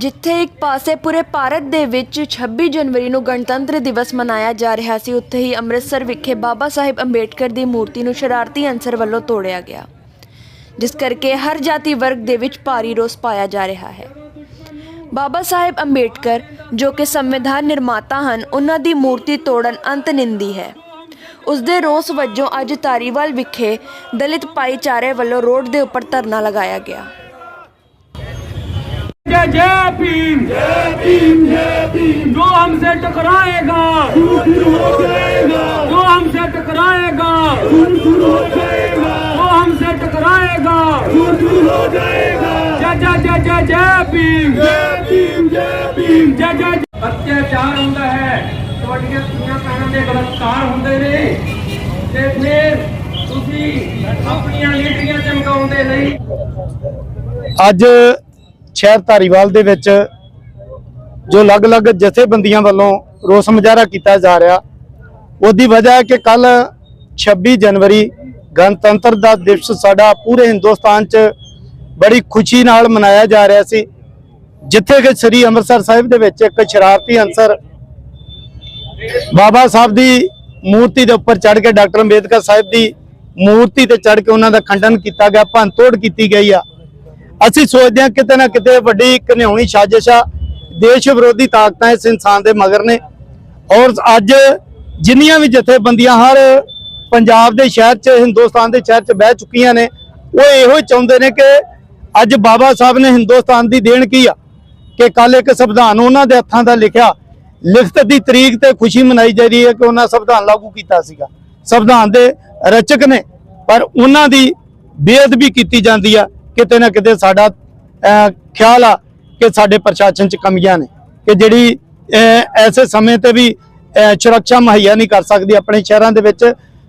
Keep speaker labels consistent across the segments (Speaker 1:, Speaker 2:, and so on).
Speaker 1: ਜਿੱਥੇ ਇੱਕ ਪਾਸੇ ਪੂਰੇ ਭਾਰਤ ਦੇ ਵਿੱਚ 26 ਜਨਵਰੀ ਨੂੰ ਗਣਤੰਤਰ ਦਿਵਸ ਮਨਾਇਆ ਜਾ ਰਿਹਾ ਸੀ, ਉੱਥੇ ਹੀ ਅੰਮ੍ਰਿਤਸਰ ਵਿਖੇ ਬਾਬਾ ਸਾਹਿਬ ਅੰਬੇਡਕਰ ਦੀ ਮੂਰਤੀ ਨੂੰ ਸ਼ਰਾਰਤੀ ਅਨਸਰ ਵੱਲੋਂ ਤੋੜਿਆ ਗਿਆ, ਜਿਸ ਕਰਕੇ ਹਰ ਜਾਤੀ ਵਰਗ ਦੇ ਵਿੱਚ ਭਾਰੀ ਰੋਸ ਪਾਇਆ ਜਾ ਰਿਹਾ ਹੈ। ਬਾਬਾ ਸਾਹਿਬ ਅੰਬੇਡਕਰ, ਜੋ ਕਿ ਸੰਵਿਧਾਨ ਨਿਰਮਾਤਾ ਹਨ, ਉਹਨਾਂ ਦੀ ਮੂਰਤੀ ਤੋੜਨ ਅੰਤ ਨਿੰਦੀ ਹੈ। ਉਸ ਦੇ ਰੋਸ ਵਜੋਂ ਅੱਜ ਤਾਰੀਵਾਲ ਵਿਖੇ ਦਲਿਤ ਭਾਈਚਾਰੇ ਵੱਲੋਂ ਰੋਡ ਦੇ ਉੱਪਰ ਧਰਨਾ ਲਗਾਇਆ ਗਿਆ।
Speaker 2: जय जय भीम जय भीम जय भीम जो हमसे टकराएगा जो हमसे टकराएगा जो हमसे टकराएगा जय जय जय जय जय भीम जय भीम जय भीम जय जय ਅਤਿਆਚਾਰ ਹੁੰਦਾ ਹੈ ਤੁਹਾਡੀਆਂ ਧੀਆਂ ਭੈਣਾਂ ਦੇ ਬਲਾਤਕਾਰ ਹੁੰਦੇ ਨੇ ਤੇ ਫਿਰ ਤੁਸੀਂ ਆਪਣੀਆਂ ਲੀਡਰੀਆਂ ਚਮਕਾਉਣ ਦੇ ਲਈ
Speaker 3: ਅੱਜ ਸ਼ਹਿਰ ਧਾਰੀਵਾਲ ਦੇ ਵਿੱਚ ਜੋ ਅਲੱਗ-ਅਲੱਗ ਜਥੇਬੰਦੀਆਂ ਵੱਲੋਂ ਰੋਸ ਮੁਜ਼ਾਹਰਾ ਕੀਤਾ ਜਾ ਰਿਹਾ, ਉਹਦੀ ਵਜ੍ਹਾ ਹੈ ਕਿ ਕੱਲ 26 ਜਨਵਰੀ ਗਣਤੰਤਰ ਦਾ ਦਿਵਸ ਸਾਡਾ ਪੂਰੇ ਹਿੰਦੁਸਤਾਨ 'ਚ ਬੜੀ ਖੁਸ਼ੀ ਨਾਲ ਮਨਾਇਆ ਜਾ ਰਿਹਾ ਸੀ, ਜਿੱਥੇ ਕਿ ਸ੍ਰੀ ਅੰਮ੍ਰਿਤਸਰ ਸਾਹਿਬ ਦੇ ਵਿੱਚ ਇੱਕ ਸ਼ਰਾਰਤੀ ਅਨਸਰ ਬਾਬਾ ਸਾਹਿਬ ਦੀ ਮੂਰਤੀ ਦੇ ਉੱਪਰ ਚੜ੍ਹ ਕੇ ਡਾਕਟਰ ਅੰਬੇਦਕਰ ਸਾਹਿਬ ਦੀ ਮੂਰਤੀ ਤੇ ਚੜ੍ਹ ਕੇ ਉਹਨਾਂ ਦਾ ਖੰਡਨ ਕੀਤਾ ਗਿਆ, ਭੰਨਤੋੜ ਕੀਤੀ ਗਈ ਆ। ਅਸੀਂ ਸੋਚਦੇ ਹਾਂ ਕਿਤੇ ਨਾ ਕਿਤੇ ਵੱਡੀ ਘਨਿਆਉਣੀ ਸਾਜ਼ਿਸ਼ ਆ। ਦੇਸ਼ ਵਿਰੋਧੀ ਤਾਕਤਾਂ ਇਸ ਇਨਸਾਨ ਦੇ ਮਗਰ ਨੇ। ਔਰ ਅੱਜ ਜਿੰਨੀਆਂ ਵੀ ਜਥੇਬੰਦੀਆਂ ਹਰ ਪੰਜਾਬ ਦੇ ਸ਼ਹਿਰ 'ਚ, ਹਿੰਦੁਸਤਾਨ ਦੇ ਸ਼ਹਿਰ 'ਚ ਬਹਿ ਚੁੱਕੀਆਂ ਨੇ, ਉਹ ਇਹੋ ਹੀ ਚਾਹੁੰਦੇ ਨੇ ਕਿ ਅੱਜ ਬਾਬਾ ਸਾਹਿਬ ਨੇ ਹਿੰਦੁਸਤਾਨ ਦੀ ਦੇਣ ਕੀ ਆ? ਕਿ ਕੱਲ ਇੱਕ ਸੰਵਿਧਾਨ ਉਹਨਾਂ ਦੇ ਹੱਥਾਂ ਦਾ ਲਿਖਿਆ। ਲਿਖਤ ਦੀ ਤਰੀਕ ਤੇ ਖੁਸ਼ੀ ਮਨਾਈ ਜਾ ਰਹੀ ਹੈ ਕਿ ਉਹਨਾਂ ਸੰਵਿਧਾਨ ਲਾਗੂ ਕੀਤਾ ਸੀਗਾ। ਸੰਵਿਧਾਨ ਦੇ ਰਚਕ ਨੇ, ਪਰ ਉਹਨਾਂ ਦੀ ਬੇਅਦਬੀ ਕੀਤੀ ਜਾਂਦੀ ਆ। ਕਿਤੇ ਨਾ ਕਿਤੇ ਸਾਡਾ ਖਿਆਲ ਆ ਕਿ ਸਾਡੇ ਪ੍ਰਸ਼ਾਸਨ 'ਚ ਕਮੀਆਂ ਨੇ, ਕਿ ਜਿਹੜੀ ਐਸੇ ਸਮੇਂ ਤੇ ਵੀ ਸੁਰੱਖਿਆ ਮੁਹੱਈਆ ਨਹੀਂ ਕਰ ਸਕਦੀ ਆਪਣੇ ਸ਼ਹਿਰਾਂ ਦੇ ਵਿੱਚ।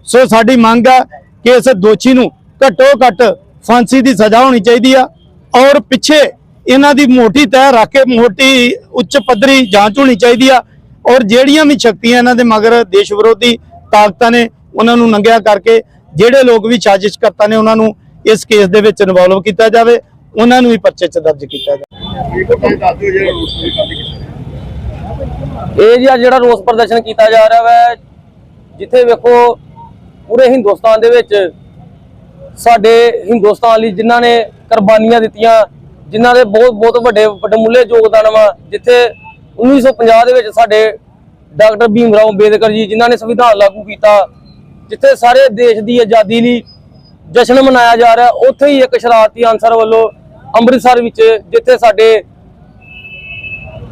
Speaker 3: ਸੋ ਸਾਡੀ ਮੰਗ ਆ ਕਿ ਇਸ ਦੋਸ਼ੀ ਨੂੰ ਘੱਟੋ ਘੱਟ ਫਾਂਸੀ ਦੀ ਸਜ਼ਾ ਹੋਣੀ ਚਾਹੀਦੀ ਆ ਔਰ ਪਿੱਛੇ ਇਹਨਾਂ ਦੀ ਮੋਟੀ ਤਹਿ ਰੱਖ ਕੇ ਮੋਟੀ ਉੱਚ ਪੱਧਰੀ ਜਾਂਚ ਹੋਣੀ ਚਾਹੀਦੀ ਆ ਔਰ ਜਿਹੜੀਆਂ ਵੀ ਸ਼ਕਤੀਆਂ ਇਹਨਾਂ ਦੇ ਮਗਰ ਦੇਸ਼ ਵਿਰੋਧੀ ਤਾਕਤਾਂ ਨੇ, ਉਹਨਾਂ ਨੂੰ ਨੰਗਿਆ ਕਰਕੇ ਜਿਹੜੇ ਲੋਕ ਵੀ ਸਾਜ਼ਿਸ਼ ਕਰਤਾ ਨੇ ਉਹਨਾਂ ਨੂੰ ਇਸ ਕੇਸ ਦੇ ਵਿੱਚ ਇਨਵੋਲਵ ਕੀਤਾ ਜਾਵੇ, ਉਹਨਾਂ ਨੂੰ ਵੀ ਪਰਚੇ 'ਚ ਦਰਜ ਕੀਤਾ ਜਾਵੇ।
Speaker 4: ਇਹ ਜੀ ਜਿਹੜਾ ਰੋਸ ਪ੍ਰਦਰਸ਼ਨ ਕੀਤਾ ਜਾ ਰਿਹਾ ਹੈ ਜਿੱਥੇ ਵੇਖੋ ਪੂਰੇ ਹਿੰਦੁਸਤਾਨ ਦੇ ਵਿੱਚ ਸਾਡੇ ਹਿੰਦੁਸਤਾਨ ਲਈ ਜਿਨ੍ਹਾਂ ਨੇ ਕੁਰਬਾਨੀਆਂ ਦਿੱਤੀਆਂ, ਜਿਨ੍ਹਾਂ ਦੇ ਬਹੁਤ ਬਹੁਤ ਵੱਡੇ ਵੱਡਮੁੱਲੇ ਯੋਗਦਾਨ ਵਾ, ਜਿੱਥੇ 1950 ਦੇ ਵਿੱਚ ਸਾਡੇ ਡਾਕਟਰ ਭੀਮ ਰਾਓ ਅੰਬੇਦਕਰ ਜੀ, ਜਿਨ੍ਹਾਂ ਨੇ ਸੰਵਿਧਾਨ ਲਾਗੂ ਕੀਤਾ, ਜਿੱਥੇ ਸਾਰੇ ਦੇਸ਼ ਦੀ ਆਜ਼ਾਦੀ ਲਈ ਜਸ਼ਨ ਮਨਾਇਆ ਜਾ ਰਿਹਾ, ਉੱਥੇ ਹੀ ਇੱਕ ਸ਼ਰਾਰਤੀ ਅਨਸਰ ਵੱਲੋਂ ਅੰਮ੍ਰਿਤਸਰ ਵਿੱਚ, ਜਿੱਥੇ ਸਾਡੇ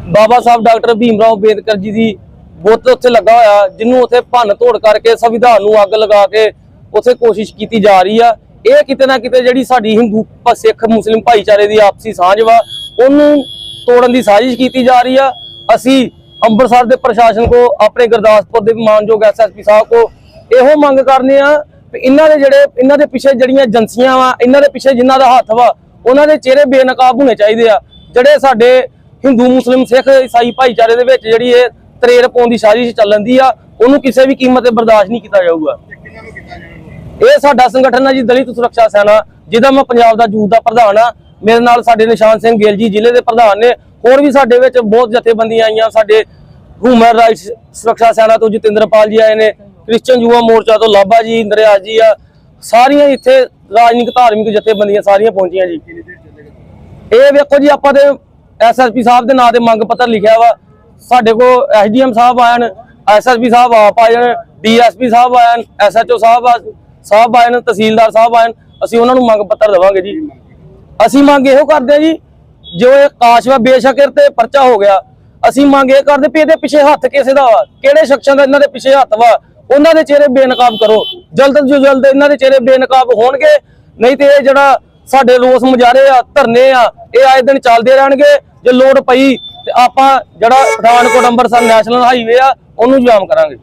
Speaker 4: ਬਾਬਾ ਸਾਹਿਬ ਡਾਕਟਰ ਭੀਮ ਰਾਓ ਅੰਬੇਦਕਰ ਜੀ ਦੀ ਬੁੱਤ ਉੱਥੇ ਲੱਗਾ ਹੋਇਆ, ਜਿਹਨੂੰ ਉੱਥੇ ਭੰਨ ਤੋੜ ਕਰਕੇ ਸੰਵਿਧਾਨ ਨੂੰ ਅੱਗ ਲਗਾ ਕੇ ਉੱਥੇ ਕੋਸ਼ਿਸ਼ ਕੀਤੀ ਜਾ ਰਹੀ ਆ। ਇਹ ਕਿਤੇ ਨਾ ਕਿਤੇ ਜਿਹੜੀ ਸਾਡੀ ਹਿੰਦੂ ਸਿੱਖ ਮੁਸਲਿਮ ਭਾਈਚਾਰੇ ਦੀ ਆਪਸੀ ਸਾਂਝ ਵਾ, ਉਹਨੂੰ ਤੋੜਨ ਦੀ ਸਾਜ਼ਿਸ਼ ਕੀਤੀ ਜਾ ਰਹੀ ਆ। ਅਸੀਂ ਅੰਮ੍ਰਿਤਸਰ ਦੇ ਪ੍ਰਸ਼ਾਸਨ ਕੋ, ਆਪਣੇ ਗੁਰਦਾਸਪੁਰ ਦੇ ਮਾਨਯੋਗ ਐਸਐਸਪੀ ਸਾਹਿਬ ਕੋ, ਇਹੋ ਮੰਗ ਕਰਨੇ ਆ ਵੀ ਇਹਨਾਂ ਦੇ ਜਿਹੜੇ ਇਹਨਾਂ ਦੇ ਪਿੱਛੇ ਜਿਹੜੀਆਂ ਏਜੰਸੀਆਂ ਵਾ ਇਹਨਾਂ ਦੇ ਪਿੱਛੇ ਜਿਨ੍ਹਾਂ ਦਾ ਹੱਥ ਵਾ ਉਹਨਾਂ ਦੇ ਚਿਹਰੇ ਬੇਨਕਾਬ ਹੋਣੇ ਚਾਹੀਦੇ ਆ। ਜਿਹੜੇ ਸਾਡੇ ਹਿੰਦੂ ਮੁਸਲਿਮ ਸਿੱਖ ਈਸਾਈ ਭਾਈਚਾਰੇ ਦੇ ਵਿੱਚ ਜਿਹੜੀ ਇਹ ਤਰੇੜ ਪਾਉਣ ਦੀ ਸਾਜ਼ਿਸ਼ ਚੱਲਣ ਦੀ ਆ ਉਹਨੂੰ ਕਿਸੇ ਵੀ ਕੀਮਤ ਤੇ ਬਰਦਾਸ਼ਤ ਨਹੀਂ ਕੀਤਾ ਜਾਊਗਾ। ਇਹ ਸਾਡਾ ਸੰਗਠਨ ਹੈ ਜੀ ਦਲਿਤ ਸੁਰੱਖਿਆ ਸੈਨਾ ਜਿਹਦਾ ਮੈਂ ਪੰਜਾਬ ਦਾ ਯੂਥ ਦਾ ਪ੍ਰਧਾਨ ਆ। ਮੇਰੇ ਨਾਲ ਸਾਡੇ ਨਿਸ਼ਾਨ ਸਿੰਘ ਗਿੱਲ ਜੀ ਜ਼ਿਲ੍ਹੇ ਦੇ ਪ੍ਰਧਾਨ ਨੇ। ਹੋਰ ਵੀ ਸਾਡੇ ਵਿੱਚ ਬਹੁਤ ਜਥੇਬੰਦੀਆਂ ਆਈਆਂ ਸਾਡੇ ਹਿਊਮਨ ਰਾਈਟਸ ਸੁਰੱਖਿਆ ਸੈਨਾ ਤੋਂ ਜਤਿੰਦਰਪਾਲ ਜੀ ਆਏ ਨੇ। ਕ੍ਰਿਸਚਨ ਯੁਵਾ ਮੋਰਚਾ ਤੋਂ ਲਾਭਾ ਜੀ ਨਰਿਆਜ ਜੀ ਆ, ਸਾਰੀਆਂ ਇੱਥੇ ਰਾਜਨੀਤਿਕ, ਧਾਰਮਿਕ ਜਥੇਬੰਦੀਆਂ ਸਾਰੀਆਂ ਪਹੁੰਚੀਆਂ ਜੀ। ਇਹ ਵੇਖੋ ਜੀ, ਆਪਾਂ ਤੇ ਐਸਐਸਪੀ ਸਾਹਿਬ ਦੇ ਨਾਂ ਤੇ ਮੰਗ ਪੱਤਰ ਲਿਖਿਆ ਵਾ। ਸਾਡੇ ਕੋਲ ਐਸਡੀਐਮ ਸਾਹਿਬ ਆਇਨ ਐਸਐਸਪੀ ਸਾਹਿਬ ਆਪ ਆ ਜਾਣ ਡੀਐਸਪੀ ਸਾਹਿਬ ਆਇਨ ਐਸਐਚਓ ਸਾਹਿਬ ਆ, ਸਾਹਿਬ ਆਇਨ ਤਹਿਸੀਲਦਾਰ ਸਾਹਿਬ ਆਇਨ ਅਸੀਂ ਉਹਨਾਂ ਨੂੰ ਮੰਗ ਪੱਤਰ ਦੇਵਾਂਗੇ ਜੀ। ਅਸੀਂ ਮੰਗ ਇਹੋ ਕਰਦੇ ਆ ਜੀ, ਜੋ ਇਹ ਕਾਸ਼ਵਾ ਬੇਸ਼ਕਰ ਤੇ ਪਰਚਾ ਹੋ ਗਿਆ। ਅਸੀਂ ਮੰਗ ਇਹ ਕਰਦੇ ਵੀ ਇਹਦੇ ਪਿੱਛੇ ਹੱਥ ਕਿਸੇ ਦਾ ਵਾ, ਕਿਹੜੇ ਸ਼ਖਸਾਂ ਦਾ ਇਹਨਾਂ ਦੇ ਪਿੱਛੇ ਹੱਥ ਵਾ ਉਹਨਾਂ ਦੇ ਚਿਹਰੇ ਬੇਨਕਾਬ ਕਰੋ। ਜਲਦ ਤੋਂ ਜਲਦ ਇਹਨਾਂ ਦੇ ਚਿਹਰੇ ਬੇਨਕਾਬ ਹੋਣਗੇ। ਨਹੀਂ ਤੇ ਇਹ ਜਿਹੜਾ ਸਾਡੇ ਰੋਸ ਮੁਜ਼ਾਹਰੇ ਆ, ਧਰਨੇ ਆ, ਇਹ ਆਏ ਦਿਨ ਚੱਲਦੇ ਰਹਿਣਗੇ। ਜੇ ਲੋੜ ਪਈ ਤੇ ਆਪਾਂ ਜਿਹੜਾ ਪਠਾਨਕੋਟ ਅੰਮ੍ਰਿਤਸਰ ਨੈਸ਼ਨਲ ਹਾਈਵੇ ਆ, ਉਹਨੂੰ ਜਾਮ ਕਰਾਂਗੇ।